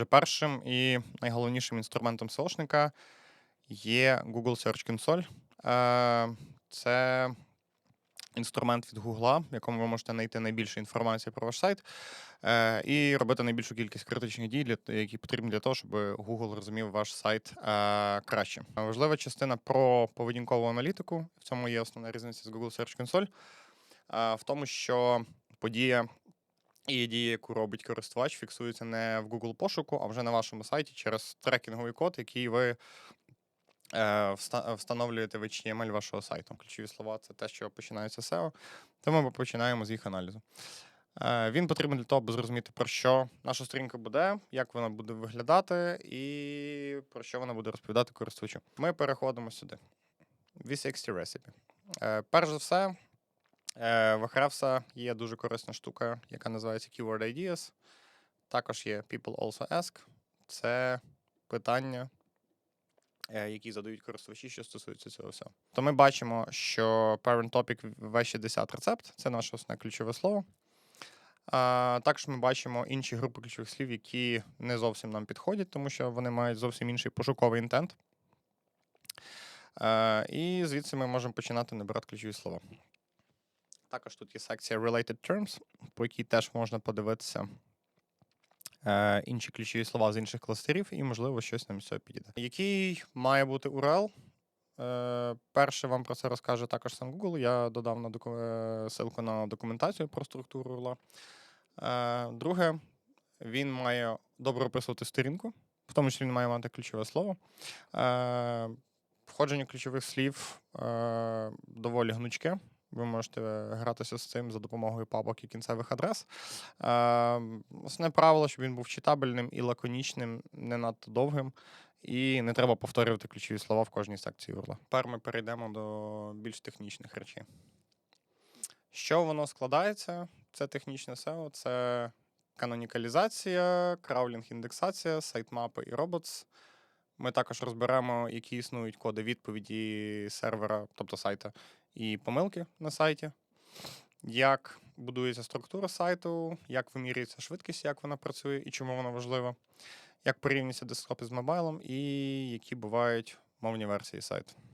Отже, першим і найголовнішим інструментом SEOшника є Google Search Console. Е, Це інструмент від Google, в якому ви можете знайти найбільше інформації про ваш сайт е, і робити найбільшу кількість критичних дій, які потрібні для того, щоб Google розумів ваш сайт е, краще. Важлива частина про поведінкову аналітику. В цьому є основна різниця з Google Search Console. В тому, що подія і дія, яку робить користувач, фіксується не в Google пошуку, а вже на вашому сайті через трекінговий код, який ви е, встановлюєте в HTML вашого сайту. Ключові слова це те, що починається SEO, тому ми починаємо з їх аналізу. Е, Він потрібен для того, аби зрозуміти, про що наша сторінка буде, як вона буде виглядати, і про що вона буде розповідати користувачу. Ми переходимо сюди. V60 Recipe. Е, Перш за все, в Ahrefs є дуже корисна штука, яка називається Keyword Ideas. Також є People Also Ask. Це питання, е, які задають користувачі, що стосується цього всього. То ми бачимо, що Parent Topic V60 рецепт це наше основне ключове слово. Також ми бачимо інші групи ключових слів, які не зовсім нам підходять, тому що вони мають зовсім інший пошуковий інтент. Е, і звідси ми можемо починати набирати ключові слова. Також тут є секція Related Terms, по якій теж можна подивитися е, інші ключові слова з інших кластерів, і, можливо, щось нам з цього підійде. Який має бути URL? Е, перше вам про це розкаже також сам Google. Я додав на доку... е, ссылку на документацію про структуру URL. Е, друге, він має добре описувати сторінку, в тому числі він має мати ключове слово. Е, входження ключових слів е, доволі гнучке. Ви можете гратися з цим за допомогою папок і кінцевих адрес. Е, Основне правило, щоб він був читабельним і лаконічним, не надто довгим, і не треба повторювати ключові слова в кожній секції URL. Тепер ми перейдемо до більш технічних речей. Що воно складається? Це технічне SEO, це канонікалізація, краулінг-індексація, сайтмапи і роботс. Ми також розберемо, які існують коди відповіді сервера, тобто сайта, і помилки на сайті, як будується структура сайту, як вимірюється швидкість, як вона працює і чому вона важлива, як порівнюється десктоп із мобайлом, і які бувають мовні версії сайту.